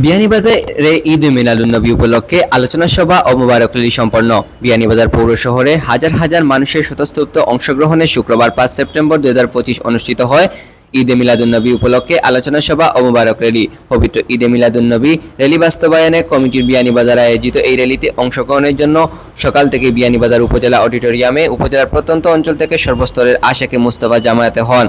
বিয়ানীবাজারে ঈদ মিলাদুন্নবী উপলক্ষে আলোচনা সভা ও মোবারকলি সম্পন্ন। বিয়ানীবাজার পৌর শহরে হাজার হাজার মানুষের স্বতঃস্ফূর্ত অংশগ্রহণে শুক্রবার পাঁচ সেপ্টেম্বর দু হাজার পঁচিশ অনুষ্ঠিত হয় ঈদে মিলাদুন্নবী উপলক্ষে আলোচনা সভা ও মোবারক র্যালি। পবিত্র ঈদে মিলাদুন্নবী র্যালি বাস্তবায়নে কমিটির বিয়ানীবাজার আয়োজিত এই র্যালিতে অংশগ্রহণের জন্য সকাল থেকে বিয়ানীবাজার উপজেলা অডিটোরিয়ামে উপজেলার প্রত্যন্ত অঞ্চল থেকে সর্বস্তরের আশেকে মুস্তফা জামায়াতে হন।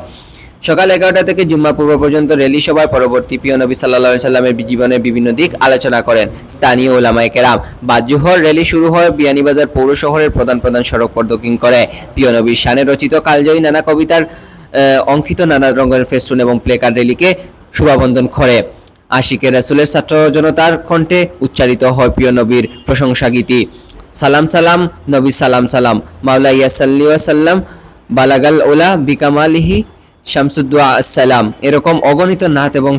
সকাল এগারোটা থেকে জুম্মা পূর্ব পর্যন্ত র্যালি সভায় পরবর্তী প্রিয় নবী সাল্লাহ সাল্লামের জীবনের বিভিন্ন দিক আলোচনা করেন স্থানীয় ওলামায়ে কেরাম। বাজুহর র্যালি শুরু হয় বিয়ানীবাজার পৌর শহরের প্রধান প্রধান সড়ক প্রদক্ষিণ করে। প্রিয় নবীর শানে রচিত কালজয়ী নানা কবিতার অঙ্কিত নানা রঙের ফেস্টুন এবং প্লেকার্ড র্যালিকে শুভাবন্ধন করে। আশিকে রাসুলের ছাত্র জনতার কণ্ঠে উচ্চারিত হয় প্রিয় নবীর প্রশংসা গীতি। সালাম সালাম, নবী সালাম সালাম। মাওলা ইয়াসাল্লি ওয়াসাল্লাম বালাগাল ওলা বিকামালিহি শামসুদ্দোয়া আসসালাম। এরকম অগণিত নাত এবং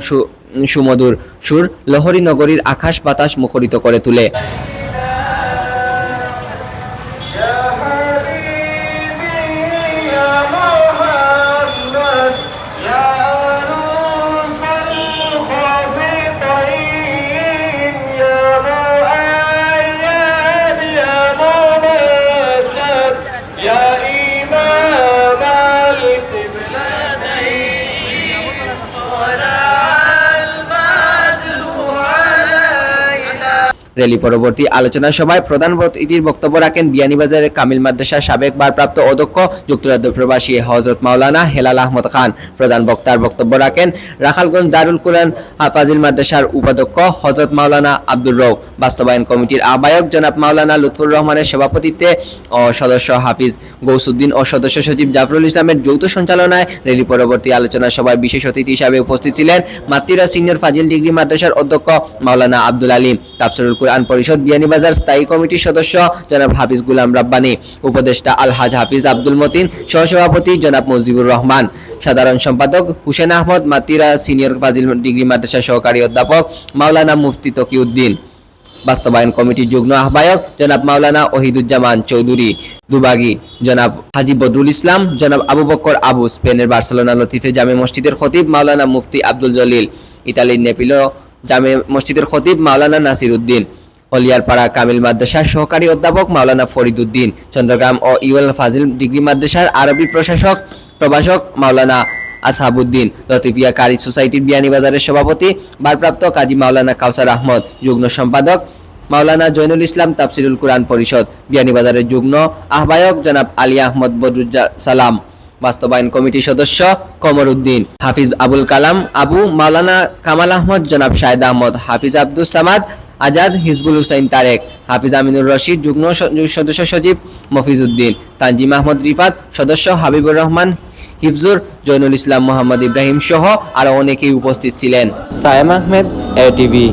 সুমধুর সুর লহরী নগরীর আকাশ বাতাস মুখরিত করে তোলে। র্যালি পরবর্তী আলোচনা সভায় প্রধান অতিথির বক্তব্য রাখেন বিয়ানীবাজারের কামিল মাদ্রাসার সাবেক ভারপ্রাপ্ত অধ্যক্ষ যুক্তরাজ্য প্রবাসী হজরত মাওলানা হেলাল আহমদ খান। প্রধান বক্তার বক্তব্য রাখেন রাখালগঞ্জ দারুল কুরআন হাফাজিল মাদ্রাসার উপাধ্যক্ষ হজরত মাওলানা আব্দুর রৌফ বাস্তবায়ন কমিটির আহ্বায়ক জনাব মাওলানা লুৎফুর রহমানের সভাপতিত্বে ও সদস্য হাফিজ গৌসুদ্দিন ও সদস্য সচিব জাফরুল ইসলামের যৌথ সঞ্চালনায় র্যালি পরবর্তী আলোচনা সভায় বিশেষ অতিথি হিসাবে উপস্থিত ছিলেন মাতৃরা সিনিয়র ফাজিল ডিগ্রি মাদ্রাসার অধ্যক্ষ মাওলানা আব্দুল আলিম। তাফসিরুল কুরআন পরিষদ বিয়ানীবাজার স্থায়ী কমিটির সদস্য জনাব হাফিজ গুলাম রাব্বানি, উপদেষ্টা আলহাজ হাফিজ আব্দুল মতিন, সহসভাপতি জনাব মুজিবুর রহমান, সাধারণ সম্পাদক হুসেন আহমদ, মাতিরা সিনিয়র ফাজিল ডিগ্রি মাদ্রাসা সহকারী অধ্যাপক মাওলানা মুফতি তকিউদ্দিন, বাস্তবায়ন কমিটির যুগ্ম আহ্বায়ক জনাব মাওলানা ওহিদুজ্জামান চৌধুরী, দুবাগি জনাব হাজি বদরুল ইসলাম, জনাব আবু বক্কর আবু স্পেনের বার্সেলোনা লতিফে জামে মসজিদের খতিব মাওলানা মুফতি আব্দুল জলিল, ইতালির নেপিলো জামে মসজিদের খতিব মাওলানা নাসির উদ্দিন হলিয়ারপাড়া কামিল মাদ্রাসার সহকারী অধ্যাপক মাওলানা ফরিদ উদ্দিন চন্দ্রগ্রাম ও ইউএল ফাজিল ডিগ্রি মাদ্রাসার আরবি প্রশাসক প্রভাষক মাওলানা আসহাবুদ্দিন, লতিফিয়া কারি সোসাইটির বিয়ানীবাজারের সভাপতি ভারপ্রাপ্ত কাজী মাওলানা কাউসার আহমদ, যুগ্ম সম্পাদক মাওলানা জৈনুল ইসলাম তাফসিরুল কুরআন পরিষদ বিয়ানীবাজারের যুগ্ম আহ্বায়ক জনাব আলী আহমদ বদরুজ্জা সালাম। বাস্তবায়ন কমিটির সদস্য কমর উদ্দিন, হাফিজ আবুল কালাম আবু, মাওলানা কামাল আহমদ জনাব শাহেদ আহমদ, হাফিজ আব্দুল সামাদ আজাদ, হিজবুল হুসাইন তারেক, হাফিজ আমিনুর রশিদ, যুগ্ম সদস্য সচিব মফিজ উদ্দিন, তানজিম আহমদ রিফাত, সদস্য হাবিবুর রহমান হিফজুর জৈনুল ইসলাম মোহাম্মদ ইব্রাহিম সহ আরও অনেকেই উপস্থিত ছিলেন। Sayem Ahmed, A TV.